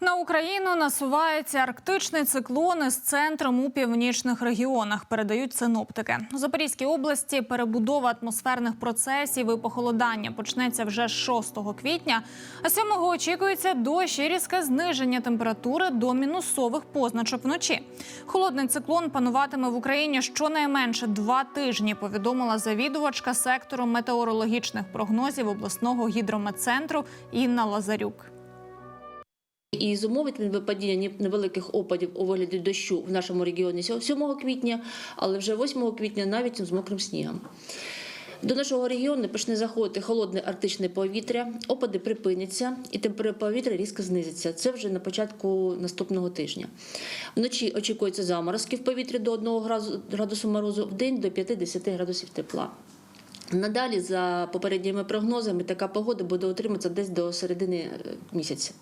На Україну насувається арктичний циклон із центром у північних регіонах. Передають синоптики. У Запорізькій області перебудова атмосферних процесів і похолодання почнеться вже з 6 квітня. А 7 очікується дощ і різке зниження температури до мінусових позначок вночі. Холодний циклон пануватиме в Україні щонайменше два тижні. Повідомила завідувачка сектору метеорологічних прогнозів обласного гідрометцентру Інна Лазарюк. І зумовить випадіння невеликих опадів у вигляді дощу в нашому регіоні 7 квітня, але вже 8 квітня навіть з мокрим снігом. До нашого регіону почне заходити холодне арктичне повітря, опади припиняться і температура повітря різко знизиться. Це вже на початку наступного тижня. Вночі очікується заморозки в повітрі до 1 градусу- морозу, в день до 5-10 градусів тепла. Надалі, за попередніми прогнозами, така погода буде утриматися десь до середини е, місяця.